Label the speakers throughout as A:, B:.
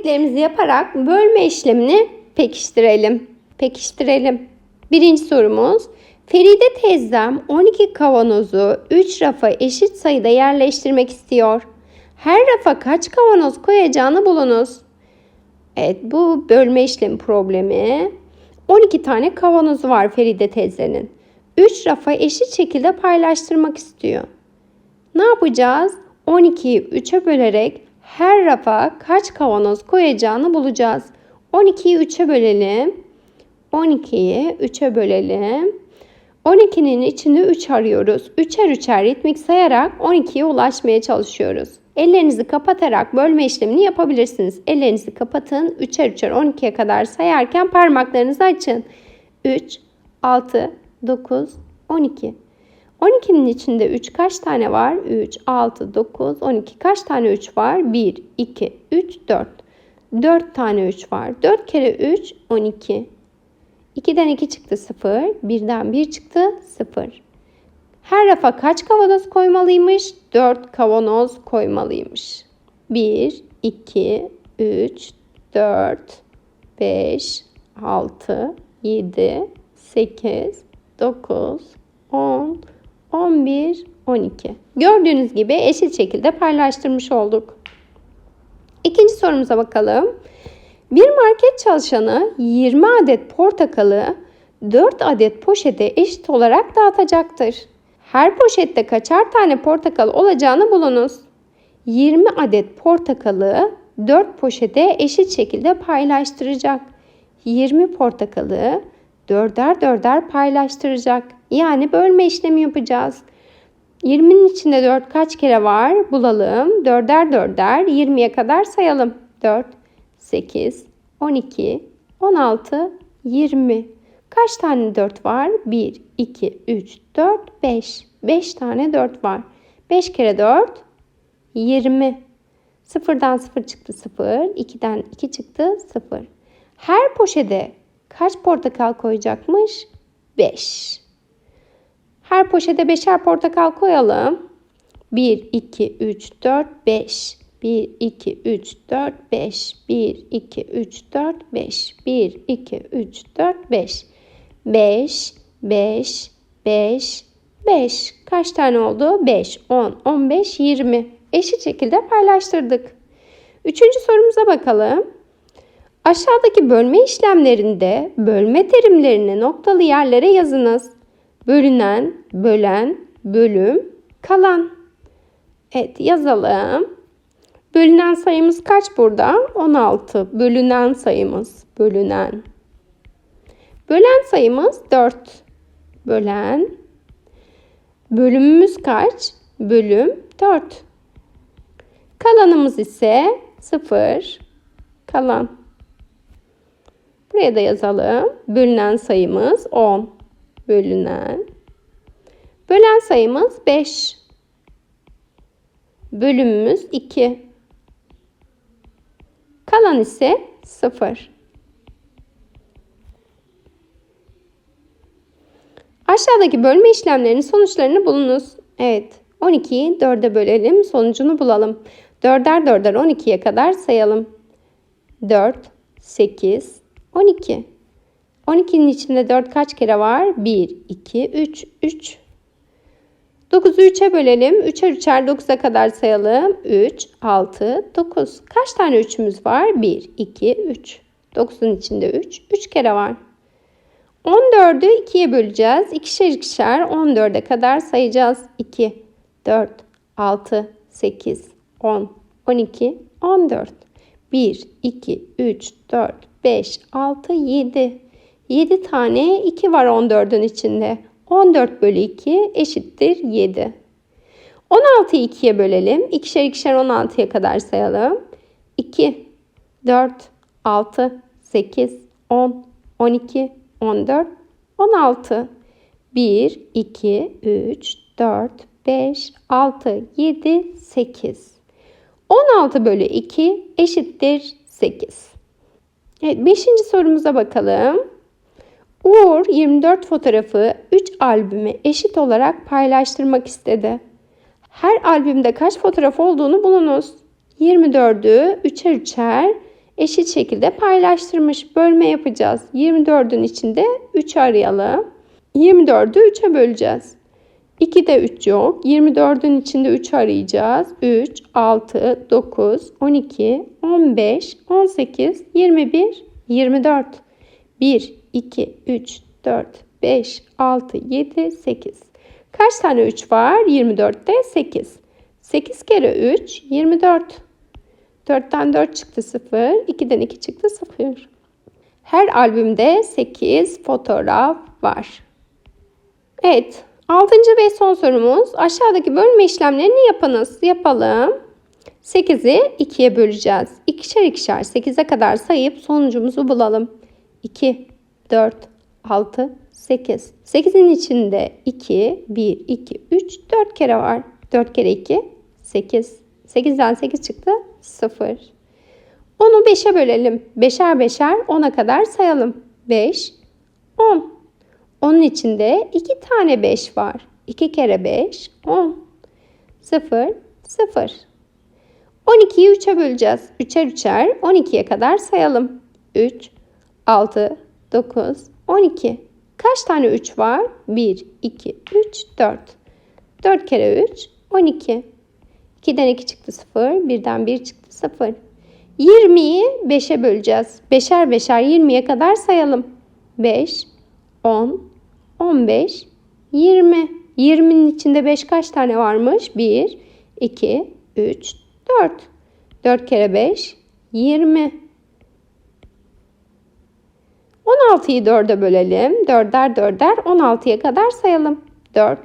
A: örneklerimizi yaparak bölme işlemini pekiştirelim. Pekiştirelim. Birinci sorumuz. Feride teyzem 12 kavanozu 3 rafa eşit sayıda yerleştirmek istiyor. Her rafa kaç kavanoz koyacağını bulunuz. Evet bu bölme işlemi problemi. 12 tane kavanozu var Feride teyzenin. 3 rafa eşit şekilde paylaştırmak istiyor. Ne yapacağız? 12'yi 3'e bölerek her rafa kaç kavanoz koyacağını bulacağız. 12'yi 3'e bölelim. 12'yi 3'e bölelim. 12'nin içinde 3 arıyoruz. 3'er 3'er ritmik sayarak 12'ye ulaşmaya çalışıyoruz. Ellerinizi kapatarak bölme işlemini yapabilirsiniz. Ellerinizi kapatın. 3'er 3'er 12'ye kadar sayarken parmaklarınızı açın. 3, 6, 9, 12. 12'nin içinde 3 kaç tane var? 3, 6, 9, 12. Kaç tane 3 var? 1, 2, 3, 4. 4 tane 3 var. 4 kere 3, 12. 2'den 2 çıktı 0. 1'den 1 çıktı 0. Her rafa kaç kavanoz koymalıymış? 4 kavanoz koymalıymış. 1, 2, 3, 4, 5, 6, 7, 8, 9, 10, 11, 12. Gördüğünüz gibi eşit şekilde paylaştırmış olduk. İkinci sorumuza bakalım. Bir market çalışanı 20 adet portakalı 4 adet poşete eşit olarak dağıtacaktır. Her poşette kaçar tane portakal olacağını bulunuz. 20 adet portakalı 4 poşete eşit şekilde paylaştıracak. 20 portakalı dörder dörder paylaştıracak. Yani bölme işlemi yapacağız. 20'nin içinde 4 kaç kere var? Bulalım. Dörder dörder 20'ye kadar sayalım. 4, 8, 12, 16, 20. Kaç tane 4 var? 1, 2, 3, 4, 5. 5 tane 4 var. 5 kere 4, 20. Sıfırdan 0 çıktı 0. 2'den 2 çıktı 0. Her poşete kaç portakal koyacakmış? 5. Her poşete 5'er portakal koyalım. 1, 2, 3, 4, 5. 1, 2, 3, 4, 5. 1, 2, 3, 4, 5. 1, 2, 3, 4, 5. 5, 5, 5, 5. Kaç tane oldu? 5, 10, 15, 20. Eşit şekilde paylaştırdık. Üçüncü sorumuza bakalım. Aşağıdaki bölme işlemlerinde bölme terimlerini noktalı yerlere yazınız. Bölünen, bölen, bölüm, kalan. Evet yazalım. Bölünen sayımız kaç burada? 16. Bölünen sayımız. Bölünen. Bölen sayımız 4. Bölen. Bölümümüz kaç? Bölüm 4. Kalanımız ise 0. Kalan. Buraya da yazalım. Bölünen sayımız 10. Bölünen. Bölen sayımız 5. Bölümümüz 2. Kalan ise 0. Aşağıdaki bölme işlemlerinin sonuçlarını bulunuz. Evet 12'yi 4'e bölelim sonucunu bulalım. 4'er 4'er 12'ye kadar sayalım. 4, 8, 12. 12'nin içinde 4 kaç kere var? 1, 2, 3, 3. 9'u 3'e bölelim. 3'er 3'er 9'a kadar sayalım. 3, 6, 9. Kaç tane 3'ümüz var? 1, 2, 3. 9'un içinde 3. 3 kere var. 14'ü 2'ye böleceğiz. İkişer ikişer 14'e kadar sayacağız. 2, 4, 6, 8, 10, 12, 14. 1, 2, 3, 4, 5, 6, 7. 7 tane 2 var 14'ün içinde. 14 bölü 2 eşittir 7. 16'yı 2'ye bölelim. İkişer ikişer 16'ya kadar sayalım. 2, 4, 6, 8, 10, 12, 14, 16. 1, 2, 3, 4, 5, 6, 7, 8. 16 bölü 2 eşittir 8. Evet 5. sorumuza bakalım. Uğur 24 fotoğrafı 3 albüme eşit olarak paylaştırmak istedi. Her albümde kaç fotoğraf olduğunu bulunuz. 24'ü 3'er 3'er eşit şekilde paylaştırmış. Bölme yapacağız. 24'ün içinde 3 arayalım. 24'ü 3'e böleceğiz. 2'de 3 yok. 24'ün içinde 3 arayacağız. 3, 6, 9, 12, 15, 18, 21, 24. 1, 2, 3, 4, 5, 6, 7, 8. Kaç tane 3 var? 24'te 8. 8 kere 3, 24. 4'ten 4 çıktı 0. 2'den 2 çıktı 0. Her albümde 8 fotoğraf var. Evet. Altıncı ve son sorumuz. Aşağıdaki bölme işlemlerini yapınız. Yapalım. 8'i 2'ye böleceğiz. İkişer ikişer 8'e kadar sayıp sonucumuzu bulalım. 2, 4, 6, 8. 8'in içinde 2, 1, 2, 3, 4 kere var. 4 kere 2, 8. 8'den 8 çıktı 0. Onu 5'e bölelim. 5'er 5'er 10'a kadar sayalım. 5, 10. Onun içinde 2 tane 5 var. 2 kere 5, 10. 0, 0. 12'yi 3'e böleceğiz. 3'er 3'er 12'ye kadar sayalım. 3, 6, 9, 12. Kaç tane 3 var? 1, 2, 3, 4. 4 kere 3, 12. 2'den 2 çıktı 0. 1'den 1 çıktı 0. 20'yi 5'e böleceğiz. 5'er 5'er 20'ye kadar sayalım. 5, 10, 15, 20. 20'nin içinde 5 kaç tane varmış? 1, 2, 3, 4. 4 kere 5, 20. 16'yı 4'e bölelim. 4'er 4'er 16'ya kadar sayalım. 4,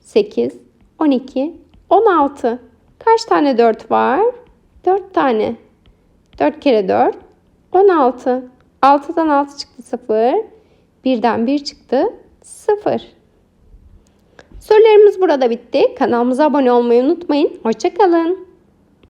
A: 8, 12, 16. Kaç tane 4 var? 4 tane. 4 kere 4, 16. 6'dan 6 çıktı 0. 1'den 1 çıktı 0. Sorularımız burada bitti. Kanalımıza abone olmayı unutmayın. Hoşçakalın.